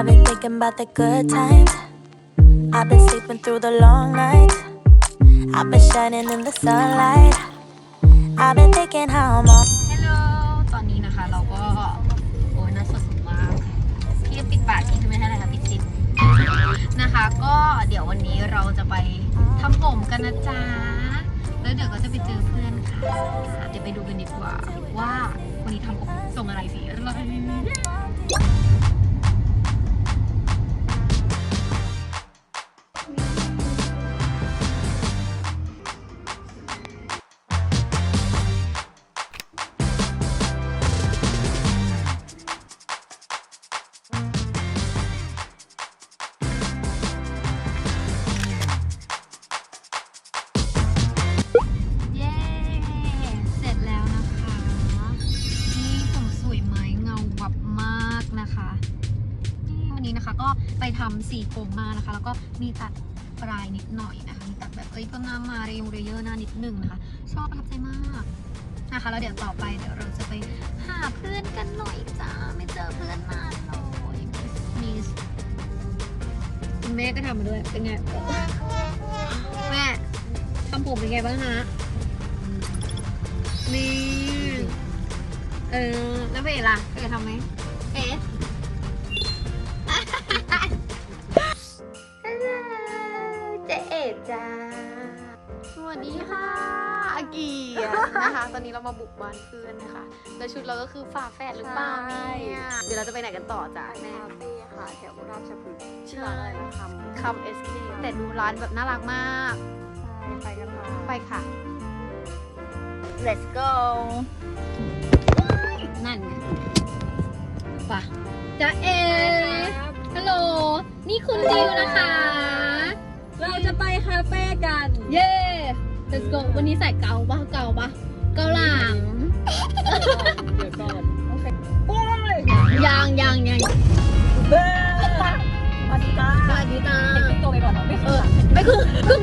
I've been thinking about the good times. I've been sleeping through the long nights. I've been shining in the sunlight. I've been thinking how I'm all. ฮัลโหล ตอนนี้นะคะเราก็ โอ้ยน่าสดมากพี่ปิดปากพี่คือไม่ให้อะไรคะปิดซิปนะคะ ก็เดี๋ยววันนี้เราจะไปทำผมกันนะจ๊ะ แล้วเดี๋ยวก็จะไปเจอเพื่อนค่ะ เดี๋ยวไปดูกันดีกว่าว่าวันนี้ทำผมทรงอะไรสี ทำสีผมมานะคะ แล้วก็มีตัดปลายนิดหน่อยนะคะ มีตัดแบบเอ้ยก็หน้ามาเรยงเรเยอร์หน้านิดหนึ่งนะคะ ชอบประทับใจมากนะคะ แล้วเดี๋ยวต่อไปเดี๋ยวเราจะไปหาเพื่อนกันหน่อยจ้า ไม่เจอเพื่อนนานเลยมีคุณแม่ก็ทำมาด้วย เป็นไง แม่ทำผมเป็นไงบ้างฮะนี่เออ แล้วเฟยล่ะเฟยทำไหม นะคะ ตอนนี้เรามาบุกบ้านเพื่อนนะคะแล้วชุดเราก็คือฝาแฝดหรือเปล่าเนี่ยเดี๋ยวเราจะไปไหนกันต่อจ้ะแม่คาเฟ่ค่ะแถวราชพฤกษ์ชื่อใช่ร้านอะไรนะคำคำเอสเคแต่ดูร้านแบบน่ารักมากใช่ไปกันมาไปค่ะ let's go นั่นไงป่ะจ้าเอฮัลโหล นี่คุณดิวนะคะ เราจะไปคาเฟ่กัน เย้ let's go วันนี้ใส่เกาปะเกาปะ เกาหลังเดี๋ยวก่อนโอเคโอ้ยยังยังยังเบ้สวัสดีจ้าสวัสดีจ้าขึ้นตัวไปก่อนเนาะไม่เอขึ้นอไม่คือคือ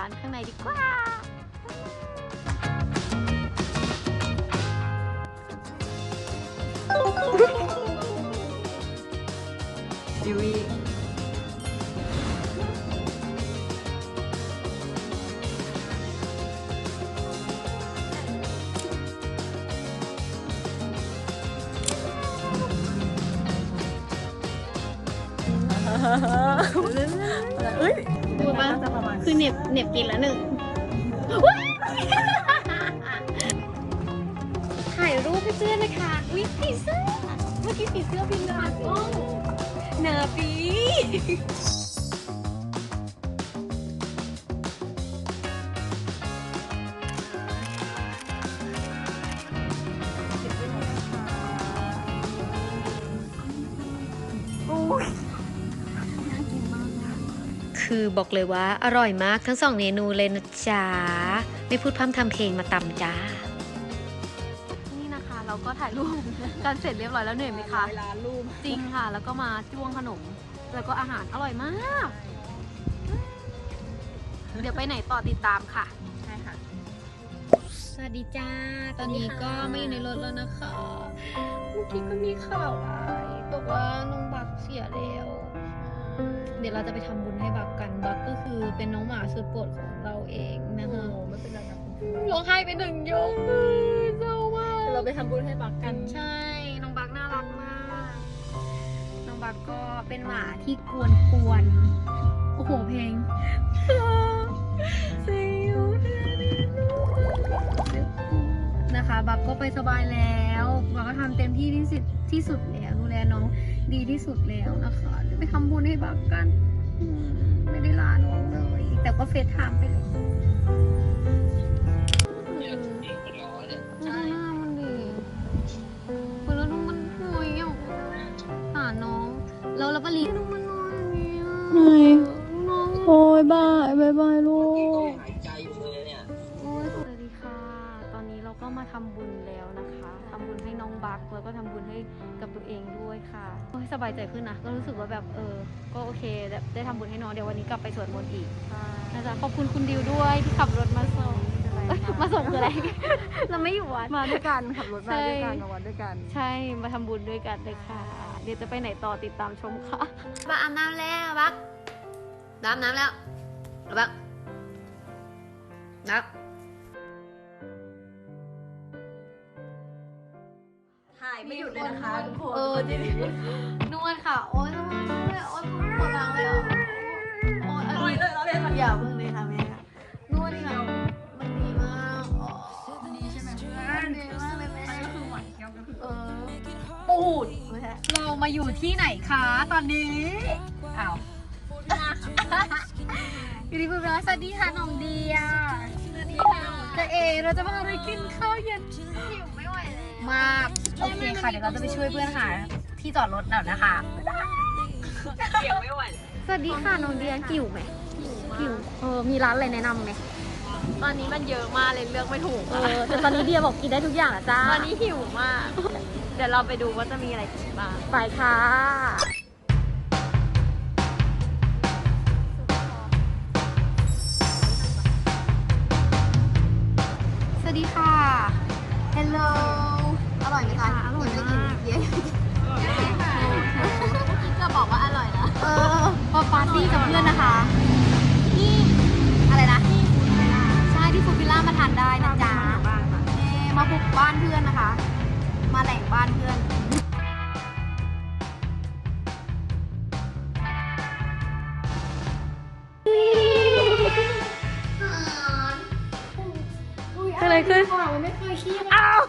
ร้านข้างในดีกว่า ดิวี บเหน็บกินแล้วหนึ่งถ่ายรูปให้เพื่อนะคะวิผีเสื้อเมื่อกี้ผีเสื้อบินผ่านกล้องเนอปี คือบอกเลยว่าอร่อยมากทั้งสองเมนูเลยนะจ๊ะ ไม่พูดพร่ำทำเพลงมาตำจ้า นี่นะคะเราก็ถ่ายรูปกันเสร็จเรียบร้อยแล้วเหนื่อยไหมคะเวลารูปจริงค่ะ แล้วก็มาจ้วงขนม แล้วก็อาหารอร่อยมาก เดี๋ยวไปไหนต่อติดตามค่ะ ใช่ค่ะ สวัสดีจ้า ตอนนี้ก็ไม่อยู่ในรถแล้วนะคะ เมื่อกี้ก็มีข่าวร้ายบอกว่าน้องบักเสียแล้ว เดี๋ยวเราจะไปทำบุญให้บักกันบักก็คือเป็นน้องหมาสุดโปรดของเราเองนะโอ้คะโหไม่เป็นไรนะร้องไห้ไปหนึ่งยกเลยเศร้ามาก เราไปทำบุญให้บักกัน ใช่ น้องบักน่ารักมาก น้องบักก็เป็นหมาที่กวนกวนๆโอ้โหเพลง See you นะคะ บักก็ไปสบายแล้ว บักก็ทำเต็มที่ที่สุดที่สุดแล้ว ดูแลน้องดีที่สุดแล้วนะคะเดี๋ยว ไปทำบุญให้บักกันอืมไม่ได้ลาน้องเลย แต่ก็เฟซไทม์ไปเลยอืมดูหน้ามันดิเปิดแล้วดูมันห่วยอะหาน้องแล้วแล้วก็ลีดูมันนอนอย่างเงี้ยายบายลูกหายใจอยู่เลยเนี่ยโอ้ยสวัสดีค่ะตอนนี้เราก็มาทำบุญแล้วนะคะทำบุญให้น้องบักแล้วก็ทำบุญให้กับตัวเอง บายใจขึ้นนะ ก็รู้สึกว่าแบบเออ ก็โอเคแบบได้ทำบุญให้น้องเดี๋ยววันนี้กลับไปสวดมนต์อีกนะจ๊ะขอบคุณคุณดิวด้วยที่ขับรถมาส่งเอ้ยมาส่งคืออะไร เราไม่อยู่วัดมาด้วยกันขับรถมาด้วยกันใช่มาวัดด้วยกัน ใช่มาทำบุญด้วยกันเลยค่ะ เดี๋ยวจะไปไหนต่อติดตามชมค่ะบักอาบน้ำแล้วบักอาบน้ำแล้วบักบักถ่ายไม่หยุดเลยนะคะทุกคนเออจริง นวดค่ะ โอ๊ยนวดโอ๊ยปวดหลังเลยอะโอ๊ยต่อยเลยเราเล่นมันอย่าเพิ่งเลยค่ะแม่นวดนี่ค่ะมันดีมากอ๋อดีใช่ไหมเพื่อมันนดีมากเลยแม่ก็คือหวานเคี้ยวก็คือเออปูดไม่ใช่เรามาอยู่ที่ไหนคะตอนนี้อ้าวอยู่ที่พูดว่าสวัสดีค่ะน้องเดียสวัสดีค่ะจะเอเราจะมาอะไรกินข้าวเย็นหิวไม่ไหวเลยมากโอเคค่ะเดี๋ยวเราจะไปช่วยเพื่อนหา ที่จอดรถหน่อยนะคะเกี่ยวไม่ไหวสวัสดีค่ะน้องเดียหิวไหมหิวเออมีร้านอะไรแนะนำไหมตอนนี้มันเยอะมากเลยเลือกไม่ถูกเออแต่ตอนนี้เดียบอกกินได้ทุกอย่างอะจ้าตอนนี้หิวมาก เดี๋ยวเราไปดูว่าจะมีอะไรกินบ้างไปค่ะสวัสดีค่ะ Hello อร่อยไหมคะอร่อยมากเย้จะ เออมาปาร์ตี้กับเพื่อนนะคะที่อะไรนะใช่ที่ฟูฟิลล่ามาทานได้นะจ๊ะเย้มาบุกบ้านเพื่อนนะคะ มาแหล่งบ้านเพื่อนอะไรขึ้นมันไม่เคยขี้ อ้าว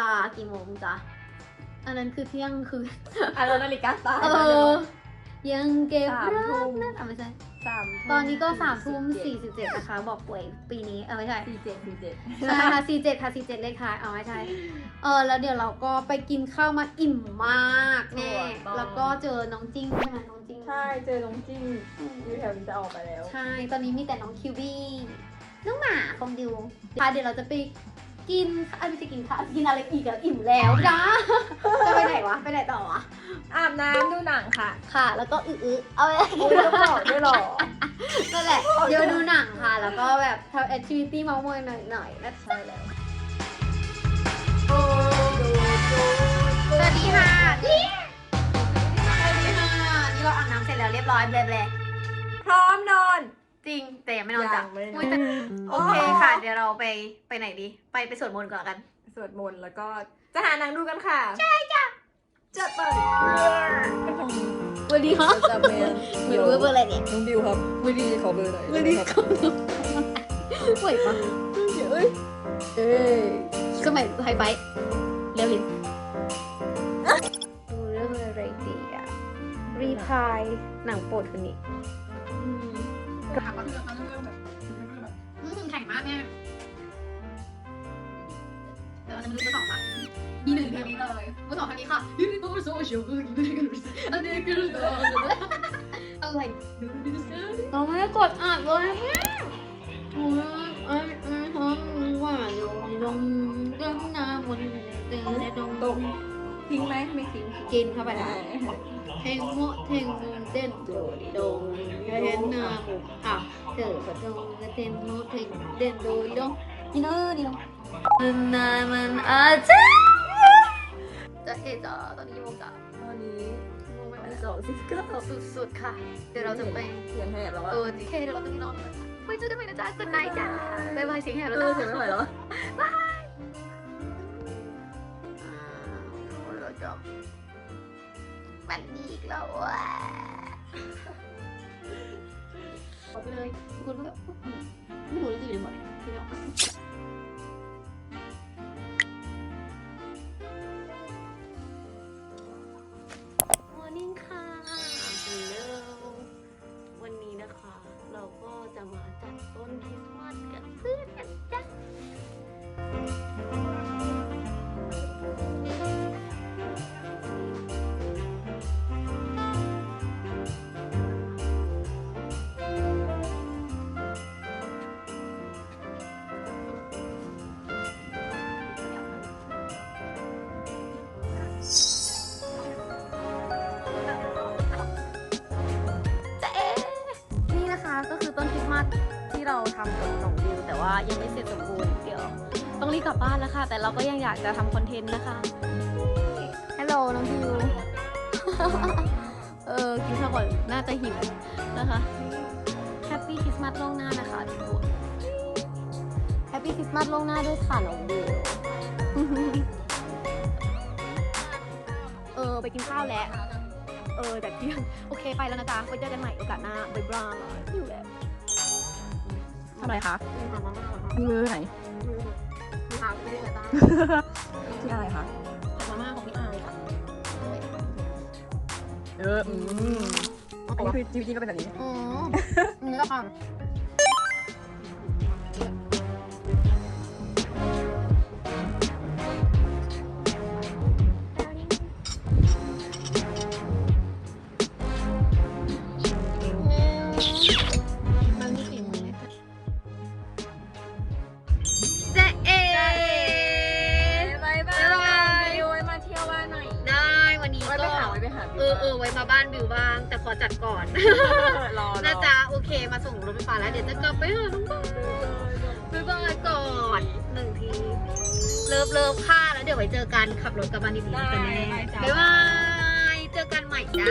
ลากี่โมงจ้ะอันนั้นคือเที่ยงคือ อันนั้นนาฬิกาตาเออ ยังเก็บสามรัทุ่กมนั่นอะไม่ใช่สามตอนนี้ก็สามทุ่มสี่สิบเจ็ดนะคะ บอกป่วยปีนี้ เออไม่ใช่สี่เจ็ดสี่เจ็ดใช่ค่ะสี่เจ็ดค่ะสี่เจ็ดเลขท้ายเอาไม่ใช่ เออแล้วเดี๋ยวเราก็ไปกินข้าวมาอิ่มมากแน่แล้วก็เจอน้องจิ้งใช่ไหมน้องจิ้งใช่เจอน้องจิ้งอยู่แถวนี้จะออกไปแล้ว ใช่ ตอนนี้มีแต่น้องคิวบี้น้องหมาคงดิวค่ะเดี๋ยวเราจะไป กินเอ้ยไม่ใช่กินข้าวกินอะไรอีกอะอิ่มแล้วจ้าจะไปไหนวะ ไปไหนต่อวะ อาบน้ำดูหนังค่ะค่ะ แล้วก็อื้อๆเอาไปอุ้ยแล้วบอกด้วยเหรอ นั่นแหละเดี๋ยวดูหนังค่ะ แล้วก็แบบทำแอคทิวิตี้เมาส์มอยหน่อยๆนะใช่แล้ว สวัสดีค่ะนี่สวัสดีค่ะ นี่เราอาบน้ำเสร็จแล้วเรียบร้อยเบลพร้อมนอนๆ จริงแต่ยังไม่นอนจ้ะยังไม่นอน อุ๊ยแต่โอเคค่ะ เดี๋ยวเราไปไปไหนดี ไปไปสวดมนต์ก่อนกัน สวดมนต์แล้วก็จะหาหนังดูกันค่ะ ใช่จ้ะจัดไปสวัสดีค่ะจะเป็นไม่รู้ว่าเบอร์อะไรเนี่ยน้องบิวครับวิดีขอเบอร์หน่อยวิดีขอสวยปะเอ้ยเอ้ยสมัยไฮไฟท์เร็วลินดูเรื่องอะไรดีอะรีพายหนังโปรดคนนี้ แข่งมากเนี่เดี๋ยวเราจะมาดูตัวสองละมีหนึ่งเพลงนี้เลยตัวสองเพลงนี้ค่ะยูนิโตโซเชียลยูนิโตอันนี้คืออะไรเราไม่ได้กดอ่านเลยโอ้ยไอ้ไอ้ท้องหวานอยู่ในดงดงน้ำวนเดินในดงตก ทิ้งไหมไม่ทิ้งกินเข้าไปแล้วเทงโมเทงโมเต้นโดดิดงเห็นหน้าหมูอ้าวเจอปะดงก็เต้นโมเทงเต้นโดดิดงนี่เนอะนี่เนอะมันนานมันอาจจะจะเอะจ้าตอนนี้โมงจ้าตอนนี้โมงไม่อันได้สองสิบเก้าสุดๆค่ะ เดี๋ยวเราจะไปเสียงแหบแล้วอะเออโอเคเดี๋ยวเราต้องนอนก่อนไว้เจอกันใหม่นะจ๊ะกุนไนจ้าบ๊ายบายเสียงแหบแล้วเออจ้าเสียงไม่ไหวแล้ว มันมีอีกแล้วอะขอไปเลยคุณก็ไม่รู้จะอยู่ในหมดที่เรา ทำกับน้องดิวแต่ว่ายังไม่เสร็จสมบูรณ์เดี๋ยวต้องรีบกลับบ้านแล้วค่ะ แต่เราก็ยังอยากจะทำคอนเทนต์นะคะฮัลโหลน้องดิว เออกินข้าวก่อนน่าจะหิวนะคะแฮปปี้คริสต์มาสล่วงหน้านะคะทุกคนแฮปปี้คริสต์มาสล่วงหน้าด้วยค่ะน้องดิวเออไปกินข้าวแล้ว เออแต่เที่ยงโอเคไปแล้วนะจ๊ะไว้เจอกันใหม่โอกาสหน้าบ๊ายบายอยู่แล้ว ทำอะไรคะมือไหนทางไปด้วยจ้าที่อะไรคะมาม่าของพี่อายค่ะเอออืมอันนี้คือชีวิตจริงก็เป็นแบบนี้อืมนี่ละค่ะ ออเออไว้มาบ้านบิวบ้าง แต่ขอจัดก่อนรอน่าจะโอเคมาส่งรถไฟฟ้าแล้วเดี๋ยวจะกลับไปหาน้องบอยบ๊ายบายก่อนหนึ่งทีเลิฟเลิฟค่ะแล้วเดี๋ยวไว้เจอกันขับรถกลับบ้านดีๆนะจ๊ะแม่บ๊ายบายเจอกันใหม่จ้า